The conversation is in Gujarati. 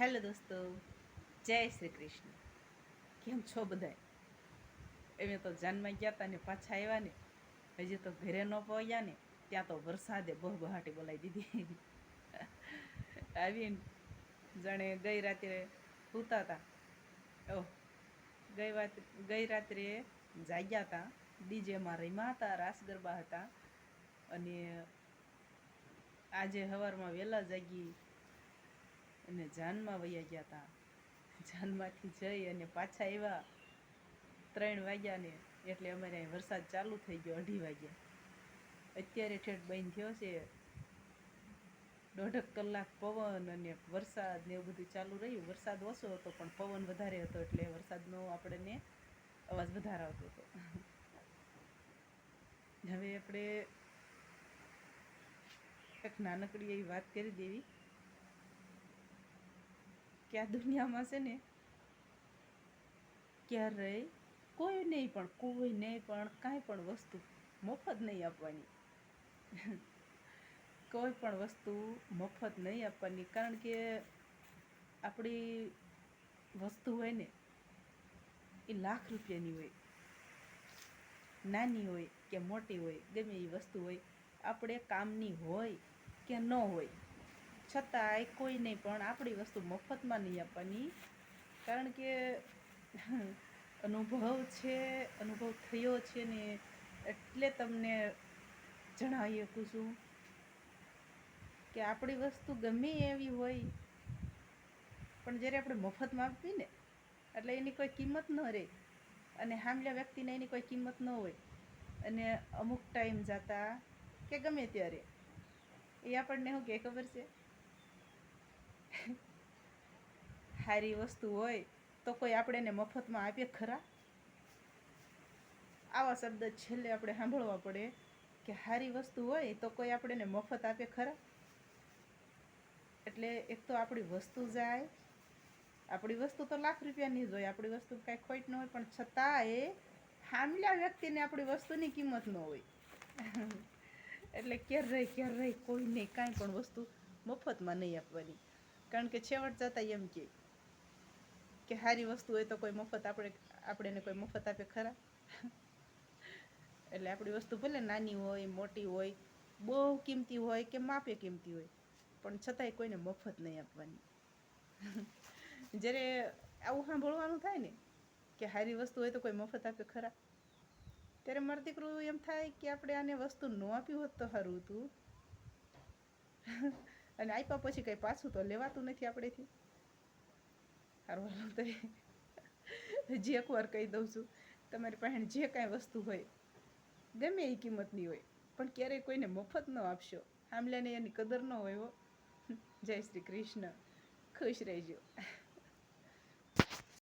હેલો દોસ્તો, જય શ્રી કૃષ્ણ. કેમ છો બધા એમે તો જાનમાં ગયા હતા ને પાછા આવ્યા ને. હજી તો ઘરે ન પહોંચ્યા ને, ત્યાં તો વરસાદે બહુ બહાટી બોલાવી દીધી. આવીને જાણે ગઈ રાત્રે સૂતા હતા ઓહ, ગઈ વાત, ગઈ રાત્રે જાગ્યા હતા ડીજેમાં રમ્યા હતા રાસ ગરબા હતા. અને આજે સવારમાં વહેલા જાગી અને જાનમાં વયા ગયા હતા જાનમાંથી જઈ અને પાછા આવ્યા ત્રણ વાગ્યા ને એટલે અમારે અહીં વરસાદ ચાલુ થઈ ગયો અઢી વાગ્યા અત્યારે ઠેઠ બંધ થયો છે. દોઢક કલાક પવન અને વરસાદ ને એવું બધું ચાલુ રહ્યું. વરસાદ ઓછો હતો, પણ પવન વધારે હતો એટલે વરસાદનો આપણને અવાજ વધારે આવતો હતો. હવે આપણે એક નાનકડી એવી વાત કરી દેવી. કે આ દુનિયામાં છે ને ક્યારેય કોઈ નહીં પણ, કોઈ નહીં પણ કાંઈ પણ વસ્તુ મફત નહીં આપવાની. કોઈ પણ વસ્તુ મફત નહીં આપવાની. કારણ કે આપણી વસ્તુ હોય ને, એ લાખ રૂપિયાની હોય, નાની હોય કે મોટી હોય, ગમે એ વસ્તુ હોય, આપણે કામની હોય કે ન હોય છતાંય કોઈ નહીં, પણ આપણી વસ્તુ મફતમાં નહીં આપવાની. કારણ કે અનુભવ છે, અનુભવ થયો છે ને એટલે તમને જણાવી શકું છું કે આપણી વસ્તુ ગમે એવી હોય, પણ જ્યારે આપણે મફતમાં આપવી ને, એટલે એની કોઈ કિંમત ન રહે અને હામલા વ્યક્તિને એની કોઈ કિંમત ન હોય અને અમુક ટાઈમ જતા કે ગમે ત્યારે. એ આપણને શું કે ખબર છે? સારી વસ્તુ હોય તો કોઈ આપણે એને મફતમાં આપીએ ખરા? આવા શબ્દ છેલ્લે આપણે સાંભળવા પડે કે સારી વસ્તુ હોય તો કોઈ આપણે એને મફત આપે ખરા? એટલે એક તો આપણી વસ્તુ જાય, આપણી વસ્તુ તો લાખ રૂપિયાની જ હોય, આપણી વસ્તુ કાંઈ ખોટ ન હોય, પણ છતાંય હામલા વ્યક્તિને આપણી વસ્તુની કિંમત ન હોય. એટલે ક્યારે ક્યારેય ક્યારે રહી કોઈને કાંઈ પણ વસ્તુ મફતમાં નહીં આપવાની. કારણ કે છેવટ જતાં એમ કે કે સારી વસ્તુ હોય તો કોઈ મફત આપણે આપણે એને કોઈ મફત આપે ખરા. એટલે આપણી વસ્તુ ભલે નાની હોય, મોટી હોય, બહુ કિંમતી હોય કે માપે કિંમતી હોય, પણ છતાંય કોઈને મફત નહીં આપવાની. જ્યારે આવું સાંભળવાનું થાય ને, કે સારી વસ્તુ હોય તો કોઈ મફત આપે ખરા. ત્યારે મારું એમ થાય કે આપણે આને વસ્તુ ન આપ્યું હોત તો સારું હતું. અને આપ્યા પછી કંઈ પાછું તો લેવાતું નથી આપણેથી સારું, હાલો તો હજી એકવાર કહી દઉં છું, તમારી પાસે જે કાંઈ વસ્તુ હોય, ગમે એ કિંમતની હોય, પણ ક્યારેય કોઈને મફત ન આપશો. આમલાને એની કદર ન હોય હો. જય શ્રી કૃષ્ણ. ખુશ રહેજો.